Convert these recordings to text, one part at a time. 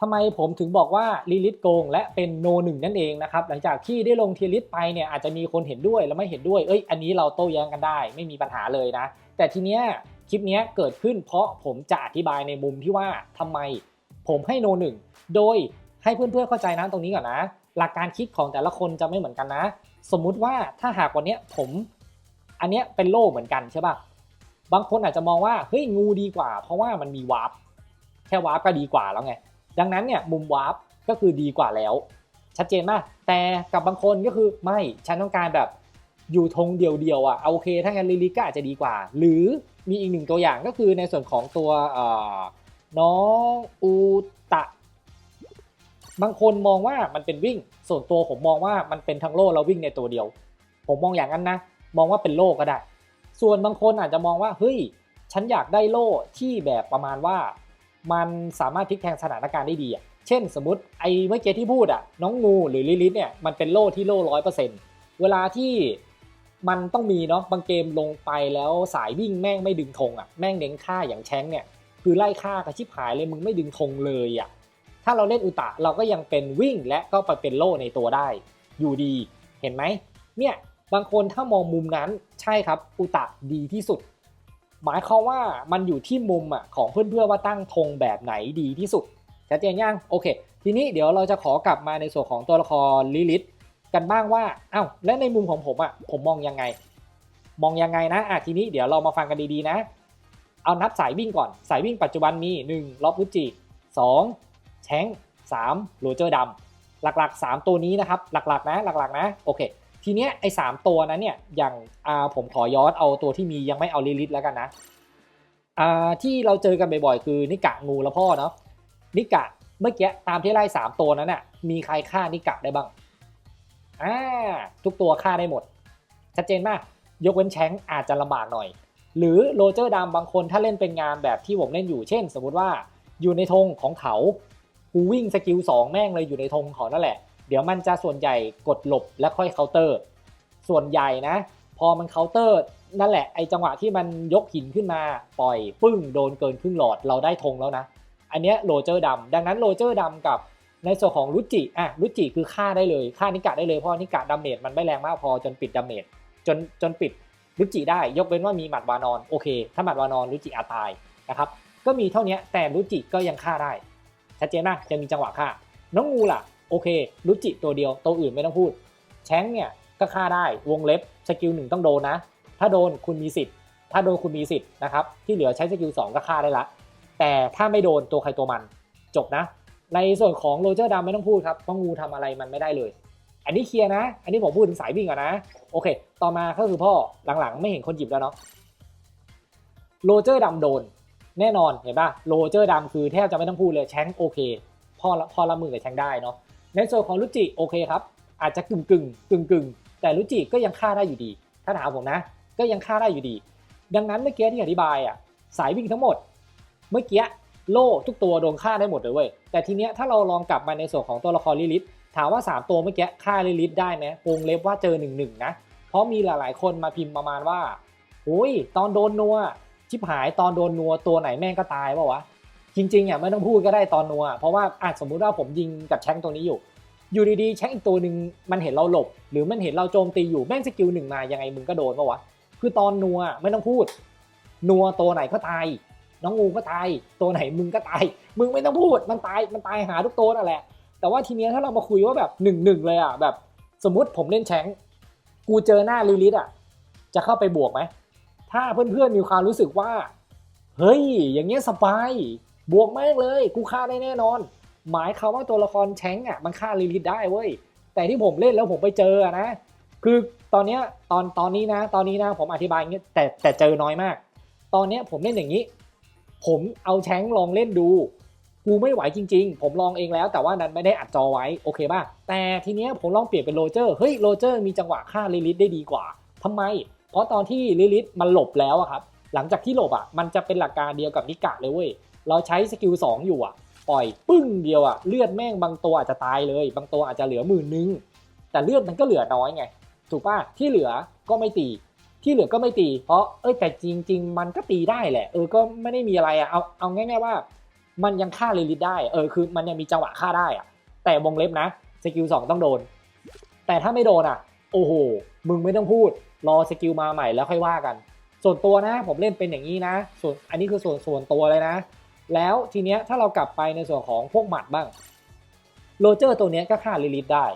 ทำไมผมถึงบอกว่าลิลิตโกงและเป็นโนหนึ่งนั่นเองนะครับหลังจากที่ได้ลงเทียริสไปเนี่ยอาจจะมีคนเห็นด้วยและไม่เห็นด้วยเอ้ยอันนี้เราโต้แย้งกันได้ ไม่มีปัญหาเลยนะ แต่ทีเนี้ยคลิปเนี้ยเกิดขึ้นเพราะผมจะอธิบายในมุมที่ว่าทำไมผมให้โนหนึ่งโดยให้เพื่อนๆเข้าใจนะตรงนี้ก่อนนะ หลักการคิดของแต่ละคนจะไม่เหมือนกันนะ สมมุติว่าถ้าหากวันเนี้ยผม อันเนี้ยเป็นโล่เหมือนกันใช่ป่ะบางคนอาจจะมองว่าเฮ้ยงูดีกว่า เพราะว่ามันมีวาร์ปแค่วาร์ปก็ดีกว่าแล้วไง ดังนั้นเนี่ยมุมวาร์ปก็คือดีกว่าแล้ว ชัดเจนมาก แต่กับบางคนก็คือไม่ฉันต้องการแบบอยู่ธงเดียวๆอะเอาโอเค ถ้างั้นลิลิก็อาจจะดีกว่า หรือมีอีกหนึ่งตัวอย่างก็คือในส่วนของตัวน้องอูตะ บางคนมองว่ามันเป็นวิ่ง ส่วนตัวผมมองว่ามันเป็นทั้งโล่แล้ววิ่งในตัวเดียว ผมมองอย่างนั้นนะ มองว่าเป็นโล่ก็ได้ ส่วนบางคนอาจจะมองว่าเฮ้ย ฉันอยากได้โล่ที่แบบประมาณว่า มันสามารถพลิกแพงสถานการณ์ได้ดีอะเช่นสมมติไอ้เมื่อกี้ที่พูดอะน้องงูหรือลิลิทเนี่ยมันเป็นโล่ที่โล่ร้อยเปอร์เซ็นต์เวลาที่มันต้องมีเนาะบางเกมลงไปแล้วสายวิ่งแม่งไม่ดึงธงอะแม่งเน้นฆ่าอย่างแชงเนี่ยคือไล่ฆ่ากระชิบหายเลยมึงไม่ดึงธงเลยอะถ้าเราเล่นอุตะเราก็ยังเป็นวิ่งและก็ไปเป็นโล่ในตัวได้ อยู่ดีเห็นไหมเนี่ยบางคนถ้ามองมุมนั้นใช่ครับอุตะดีที่สุด หมายความว่ามันอยู่ที่มุมอะของเพื่อนๆว่าตั้งธงแบบไหนดีที่สุดชัดเจนยังโอเค ทีนี้เดี๋ยวเราจะขอกลับมาในส่วนของตัวละครลิลิทกันบ้างว่าอ้าวและในมุมของผมอะผมมองยังไง มองยังไงนะอะทีนี้เดี๋ยวเรามาฟังกันดีๆนะ เอานับสายวิ่งก่อน สายวิ่งปัจจุบันมี 1ล็อบวุจิ2แชง3โรเจอร์ดำหลักๆ 3 ตัวนี้นะครับ หลักๆนะหลักๆนะโอเค ทีเนี้ยไอ้สตัวนั้นเนี่ยอย่างอ่าผมขอย้อนเอาตัวที่มียังไม่เอาลิลิทแล้วกันนะอ่าที่เราเจอกันบ่อยๆคือนิกะงูและพ่อเนาะนิกะเมื่อกี้ตามที่ไล่สามตัวนั้นน่ะมีใครฆ่านิกะได้บ้างอ่าทุกตัวฆ่าได้หมด ชัดเจนมาก ยกเว้นแชงอาจจะลำบากหน่อย หรือโรเจอร์ดำบางคนถ้าเล่นเป็นงานแบบที่ผมเล่นอยู่เช่น สมมติว่าอยู่ในธงของเขากูวิ่งสกิล2แม่งเลยอยู่ในธงเขานั่นแหละ เดี๋ยวมันจะส่วนใหญ่กดหลบแล้วค่อยเคาน์เตอร์ ส่วนใหญ่นะ พอมันเคาน์เตอร์ นั่นแหละไอจังหวะที่มันยกหินขึ้นมาปล่อยปึ้งโดนเกินครึ่งหลอดเราได้ธงแล้วนะ อันเนี้ยโรเจอร์ดำดังนั้นโรเจอร์ดำกับในส่วนของรุจิอะรุจิคือฆ่าได้เลยฆ่านิกะได้เลยเพราะนิกะดาเมจมันไม่แรงมากพอจนปิดดาเมจจนจนปิดรุจิได้ยกเว้นว่ามีหมัดวานอนโอเคถ้าหมัดวานอนรุจิอาจตายนะครับก็มีเท่านี้แต่รุจิก็ยังฆ่าได้ชัดเจนมากจะมีจังหวะฆ่า น้องงูล่ะ โอเครุจิตัวเดียวตัวอื่นไม่ต้องพูด แชงเนี่ยก็ฆ่าได้วงเล็บสกิลหนึ่งต้องโดนนะ ถ้าโดนคุณมีสิทธิ์ ถ้าโดนคุณมีสิทธิ์นะครับที่เหลือใช้สกิลสองก็ฆ่าได้ละ แต่ถ้าไม่โดนตัวใครตัวมัน จบนะ ในส่วนของโรเจอร์ดำไม่ต้องพูดครับว่างูทำอะไรมันไม่ได้เลย อันนี้เคลียร์นะ อันนี้ผมพูดถึงสายวิ่งก่อนนะ โอเค ต่อมาก็คือพ่อหลังๆ ไม่เห็นคนหยิบแล้วเนาะโรเจอร์ดำโดนแน่นอนเห็นป่ะโรเจอร์ดำคือแทบจะไม่ต้องพูดเลยแชงโอเคพ่อพ่อละมือกับแชงได้เนาะ ในส่วนของลุจิโอเคครับ อาจจะกึ่งกึ่งกึ่งกึ่งแต่ลุจิก็ยังฆ่าได้อยู่ดี ถ้าถามผมนะ ก็ยังฆ่าได้อยู่ดี ดังนั้นเมื่อกี้ที่อธิบายอะสายวิ่งทั้งหมด เมื่อกี้โล่ทุกตัวโดนฆ่าได้หมดเลยเว้ยแต่ทีเนี้ยถ้าเราลองกลับมาในส่วนของตัวละครลิลิทถามว่า 3 ตัวเมื่อกี้ฆ่าลิลิทได้ไหมวงเล็บว่าเจอหนึ่งหนึ่งนะ เพราะมีหลายๆ คนมาพิมพ์ประมาณว่าโอ้ยตอนโดนนัวชิบหายตอนโดนนัวตัวไหนแม่งก็ตายป่าวะ จริงๆอะไม่ต้องพูดก็ได้ตอนนัว เพราะว่าอาจสมมุติว่าผมยิงกับแชงตัวนี้อยู่ อยู่ดีๆแชงอีกตัวหนึ่งมันเห็นเราหลบ หรือมันเห็นเราโจมตีอยู่แม่งสกิลหนึ่งมายังไงมึงก็โดนปะวะคือตอนนัวไม่ต้องพูด นัวตัวไหนก็ตาย น้องงูก็ตาย ตัวไหนมึงก็ตาย มึงไม่ต้องพูดมันตายมันตายหาทุกตัวนั่นแหละ แต่ว่าทีเนี้ยถ้าเรามาคุยว่าแบบหนึ่งหนึ่งเลยอะแบบ สมมติผมเล่นแชงกูเจอหน้าลิลิทอะจะเข้าไปบวกไหมถ้าเพื่อนๆมีความรู้สึกว่า เฮ้ย อย่างเงี้ยสบาย บวกม่งเลย กูฆ่าได้แน่นอน หมายควาว่าตัวละครแชงอะมันฆ่าลิลิทได้เว้ย แต่ที่ผมเล่นแล้วผมไปเจอนะ คือตอนเนี้ยตอนตอนนี้นะ ตอนนี้นะผมอธิบายอย่างเงี้ยแต่แต่เจอน้อยมาก ตอนเนี้ยผมเล่นอย่างนี้ ผมเอาแชงลองเล่นดู กูไม่ไหวจริง ๆ ผมลองเองแล้ว แต่ว่านั้นไม่ได้อัดจอไว้โอเคป่ะ แต่ทีเนี้ยผมลองเปลี่ยนเป็นโรเจอร์ เฮ้ยโรเจอร์มีจังหวะฆ่าลิลิทได้ดีกว่าทำไม เพราะตอนที่ลิลิทมันหลบแล้วอะครับ หลังจากที่หลบอะมันจะเป็นหลักการเดียวกับนิกะเลยเว้ย เราใช้สกิลสองอยู่อะ ปล่อยปึ้งเดียวอะ เลือดแม่งบางตัวอาจจะตายเลย บางตัวอาจจะเหลือหมื่นนึง แต่เลือดมันก็เหลือน้อยไง ถูกป่ะ ที่เหลือก็ไม่ตี ที่เหลือก็ไม่ตี เพราะ เอ้ย แต่จริง ๆ มันก็ตีได้แหละ เออ ก็ไม่ได้มีอะไรอะ เอา เอาง่ายๆว่า มันยังฆ่าเลลิตได้ เออ คือมันยังมีจังหวะฆ่าได้อะ แต่วงเล็บนะ สกิลสองต้องโดน แต่ถ้าไม่โดนอะ โอ้โห มึงไม่ต้องพูด รอสกิลมาใหม่แล้วค่อยว่ากัน ส่วนตัวนะ ผมเล่นเป็นอย่างนี้นะ ส่วน อันนี้คือส่วนส่วนตัวเลยนะ แล้วทีเนี้ยถ้าเรากลับไปในส่วนของพวกหมัดบ้างโรเจอร์ตัวเนี้ยก็ฆ่าลิลิตได้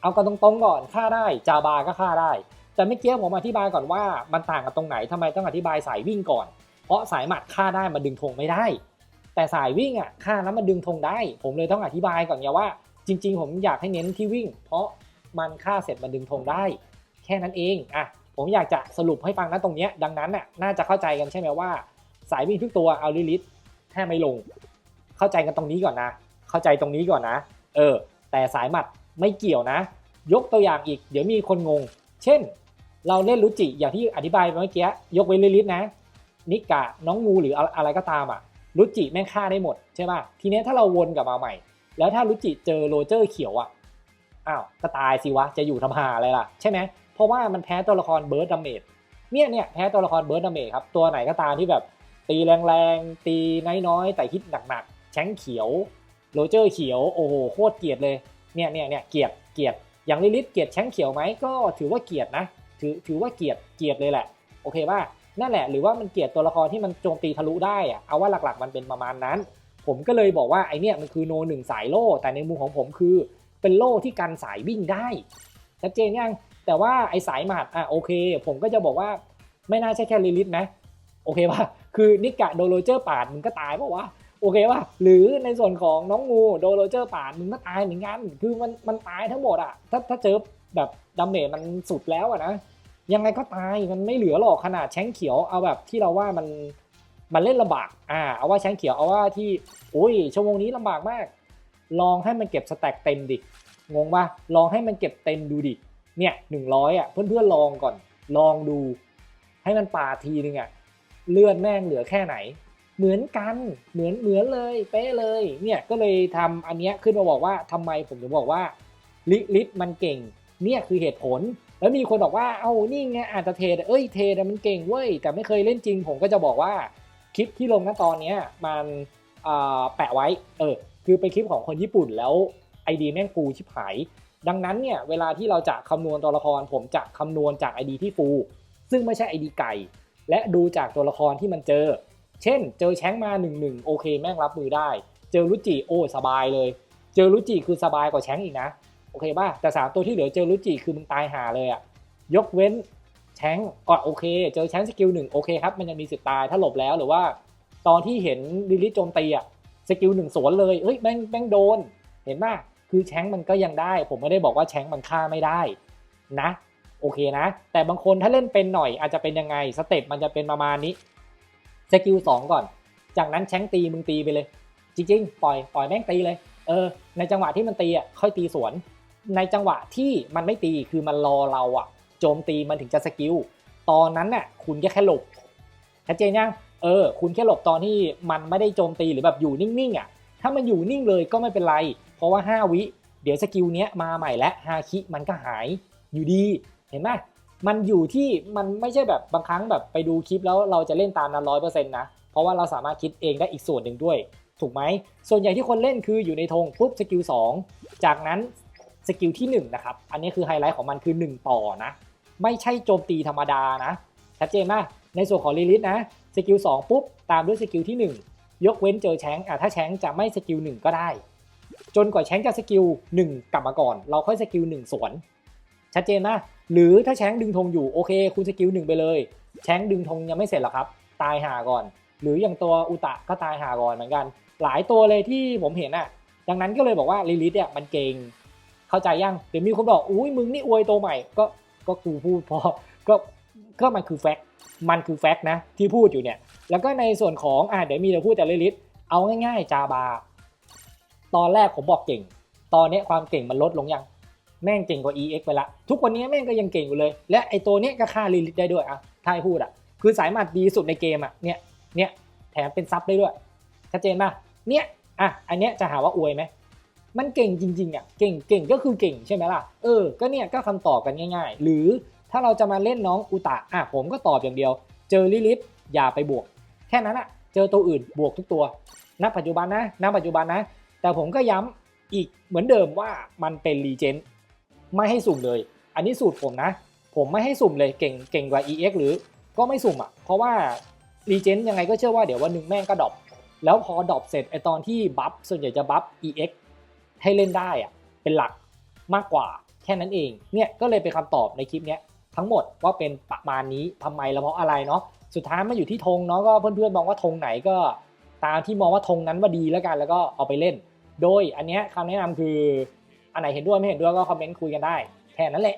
เอากันตรงๆก่อนฆ่าได้จาบาก็ฆ่าได้ แต่ไม่เกี้ผมอธิบายก่อนว่ามันต่างกันตรงไหนทำไมต้องอธิบายสายวิ่งก่อน เพราะสายหมัดฆ่าได้มันดึงธงไม่ได้ แต่สายวิ่งอะฆ่าแล้วมันดึงธงได้ ผมเลยต้องอธิบายก่อนไงว่า จริง ๆ ผมอยากให้เน้นที่วิ่ง เพราะมันฆ่าเสร็จมันดึงธงได้ แค่นั้นเองอะผมอยากจะสรุปให้ฟังนะตรงเนี้ยดังนั้นน่ะน่าจะเข้าใจกันใช่ไหมว่า สายวิ่งทุกตัวเอาลิลิต แทบไม่ลง เข้าใจกันตรงนี้ก่อนนะ เข้าใจตรงนี้ก่อนนะ เออ แต่สายหมัดไม่เกี่ยวนะ ยกตัวอย่างอีก เดี๋ยวมีคนงง เช่น เราเล่นรุจิอย่างที่อธิบายไปเมื่อกี้ ยกเว้นลิลิตนะ นิกะ น้องงูหรืออะไรก็ตามอะรุจิแม่งฆ่าได้หมดใช่ป่ะ ทีเนี้ยถ้าเราวนกลับมาใหม่ แล้วถ้ารุจิเจอโรเจอร์เขียวอะ อ้าวก็ตายสิวะ จะอยู่ทำหาอะไรล่ะ ใช่ไหม เพราะว่ามันแพ้ตัวละครเบิร์ดดาเมจเนี่ยเนี่ยแพ้ตัวละครเบิร์ดดาเมจครับ ตัวไหนก็ตามที่แบบ ตีแรงๆ ตีน้อยๆ แต่ฮิตหนักๆ แชงเขียว โรเจอร์เขียว โอ้โห โคตรเกียดเลย เนี่ยเนี่ยเนี่ยเกียดเกียดอย่างลิลิตเกียดแชงเขียวไหมก็ถือว่าเกียดนะ ถือถือว่าเกียดเกียดเลยแหละ โอเคป่ะ นั่นแหละ หรือว่ามันเกียดตัวละครที่มันโจมตีทะลุได้อะเอาว่าหลักๆ มันเป็นประมาณนั้น ผมก็เลยบอกว่าไอเนี่ยมันคือโนหนึ่งสายโล่ แต่ในมุมของผมคือ เป็นโล่ที่กันสายวิ่งได้ ชัดเจนยัง แต่ว่าไอสายหมัดอะโอเค ผมก็จะบอกว่าไม่น่าใช่แค่ลิลิตนะ โอเคป่ะคือนิกะโดโรเจอร์ปาดมึงก็ตายป่ะวะโอเคป่ะหรือในส่วนของน้องงูโดโรเจอร์ปาดมึงก็ตายเหมือนกันคือมันมันตายทั้งหมดอะถ้าถ้าเจอแบบดาเมจมันสุดแล้วอะนะยังไงก็ตายมันไม่เหลือหรอกขนาดแชงเขียวเอาแบบที่เราว่ามันมันเล่นลำบากอ่าเอาว่าแชงเขียวเอาว่าที่โอ้ยชั่วโมงนี้ลำบากมาก ลองให้มันเก็บสแต็กเต็มดิงงปะลองให้มันเก็บเต็มดูดิเนี่ยหนึ่งร้อยอะเพื่อนๆลองก่อนลองดู ให้มันป่าทีนึงอะ เลือดแม่งเหลือแค่ไหน เหมือนกันเหมือนเหมือนเลย เป๊ะเลยเนี่ยก็เลยทำอันเนี้ยขึ้นมาบอกว่าทำไมผมถึงบอกว่าลิลิมันเก่ง เนี่ยคือเหตุผล แล้วมีคนบอกว่าเอานี่ไงอาจจะเทดเอ้ยเทดมันเก่งเว้ยแต่ไม่เคยเล่นจริง ผมก็จะบอกว่าคลิปที่ลงณตอนเนี้ยมันแปะไว้เออคือเป็นคลิปของคนญี่ปุ่นแล้วไอดีแม่งฟูชิบหายดังนั้นเนี่ยเวลาที่เราจะคำนวณตัวละครผมจะคำนวณจากไอดีที่ฟู ซึ่งไม่ใช่ไอดีไก่ และดูจากตัวละครที่มันเจอ เช่น เจอแชงมา1นึโอเคแม่งรับมือได้ เจอรุจิโอ้สบายเลย เจอรุจิคือสบายกว่าแชงอีกนะ โอเคป่ะ แต่ 3 ตัวที่เหลือเจอรุจิคือมึงตายหาเลยอะยกเว้นแชงก็โอเค เจอแชงสกิลหนึ่งโอเคครับ มันยังมีสิทธิ์ตายถ้าหลบแล้วหรือว่าตอนที่เห็นลิลิโจมตีอะสกิลหนึ่งสวนเลยเฮ้ยแม่งแม่งโดน เห็นป่ะคือแชงมันก็ยังได้ ผมไม่ได้บอกว่าแชงมันฆ่าไม่ได้นะ โอเคนะ แต่บางคนถ้าเล่นเป็นหน่อยอาจจะเป็นยังไงสเต็ปมันจะเป็นประมาณนี้สกิลสองก่อน จากนั้นแชงตีมึงตีไปเลย จริง ๆ ปล่อยปล่อยแม่งตีเลย เออ ในจังหวะที่มันตีอะค่อยตีสวน ในจังหวะที่มันไม่ตีคือมันรอเราอะ โจมตีมันถึงจะสกิลตอนนั้นน่ะคุณแค่หลบชัดเจนยังเออ คุณแค่หลบตอนที่มันไม่ได้โจมตีหรือแบบอยู่นิ่งๆอะถ้ามันอยู่นิ่งเลยก็ไม่เป็นไร เพราะว่า 5 วิ เดี๋ยวสกิลเนี้ยมาใหม่และฮาคิมันก็หายอยู่ดี เห็นไหมมันอยู่ที่มันไม่ใช่แบบบางครั้งแบบไปดูคลิปแล้วเราจะเล่นตามนั้นร้อยเปอร์เซ็นต์นะ เพราะว่าเราสามารถคิดเองได้อีกส่วนหนึ่งด้วย ถูกไหม ส่วนใหญ่ที่คนเล่นคืออยู่ในธงปุ๊บสกิล2จากนั้นสกิลที่1นะครับ อันนี้คือไฮไลท์ของมันคือ 1 ต่อนะ ไม่ใช่โจมตีธรรมดานะ ชัดเจนมาก ในส่วนของลิลิตนะ สกิล2ปุ๊บ ตามด้วยสกิลที่ 1 ยกเว้นเจอแชงอะถ้าแชงจะไม่สกิล1ก็ได้ จนกว่าแชงจะสกิล1กลับมาก่อน เราค่อยสกิล1สวน ชัดเจนนะ หรือถ้าแชงดึงธงอยู่โอเค คุณสกิล1ไปเลย แชงดึงธงยังไม่เสร็จหรอกครับ ตายหาก่อน หรืออย่างตัวอุตะก็ตายหาก่อนเหมือนกัน หลายตัวเลยที่ผมเห็นอะ ดังนั้นก็เลยบอกว่าลิลิตเนี่ยมันเก่งเข้าใจยังเดี๋ยวมีคนบอกอุ้ยมึงนี่อวยตัวใหม่ก็ก็กูพูดพอก็ก็มันคือแฟกต์มันคือแฟกต์นะที่พูดอยู่เนี่ย แล้วก็ในส่วนของอ่าเดี๋ยวมีจะพูดแต่ลิลิตเอาง่ายๆจาบา ตอนแรกผมบอกเก่ง ตอนนี้ความเก่งมันลดลงยัง แม่งเก่งกว่า EX ไปละ ทุกวันนี้แม่งก็ยังเก่งอยู่เลย และไอตัวเนี้ยก็ฆ่าลิลิตได้ด้วยอะถ้าให้พูดอะ คือสายหมัดดีสุดในเกมอะ เนี่ย เนี่ย แถมเป็นซับได้ด้วย ชัดเจนป่ะ เนี่ย อะ อันเนี้ยจะหาว่าอวยไหม มันเก่งจริงๆอะ เก่ง เก่งก็คือเก่งใช่ไหมล่ะ เออ ก็เนี่ยก็คำตอบกันง่าย ๆ หรือถ้าเราจะมาเล่นน้องอุตะ อะผมก็ตอบอย่างเดียว เจอลิลิตอย่าไปบวก แค่นั้นอะ เจอตัวอื่นบวกทุกตัว ณ ปัจจุบันนะ ณ ปัจจุบันนะ แต่ผมก็ย้ำอีกเหมือนเดิมว่ามันเป็นรีเจน ไม่ให้สุ่มเลย อันนี้สูตรผมนะ ผมไม่ให้สุ่มเลยเก่งเก่งกว่า EX หรือก็ไม่สุ่มอะ เพราะว่ารีเจนยังไงก็เชื่อว่าเดี๋ยววันหนึ่งแม่งก็ดรอปแล้วพอดรอปเสร็จไอตอนที่บัฟส่วนใหญ่จะบัฟ EX ให้เล่นได้อะเป็นหลักมากกว่าแค่นั้นเองเนี่ยก็เลยเป็นคำตอบในคลิปเนี้ยทั้งหมดว่าเป็นประมาณนี้ทำไมแล้วเพราะอะไรเนาะสุดท้ายมันอยู่ที่ธงเนาะก็เพื่อนๆมองว่าธงไหนก็ตามที่มองว่าธงนั้นว่าดีแล้วกันแล้วก็เอาไปเล่น โดยอันเนี้ยคำแนะนำคือ อันไหนเห็นด้วยไม่เห็นด้วยก็คอมเมนต์คุยกันได้ แค่นั้นแหละ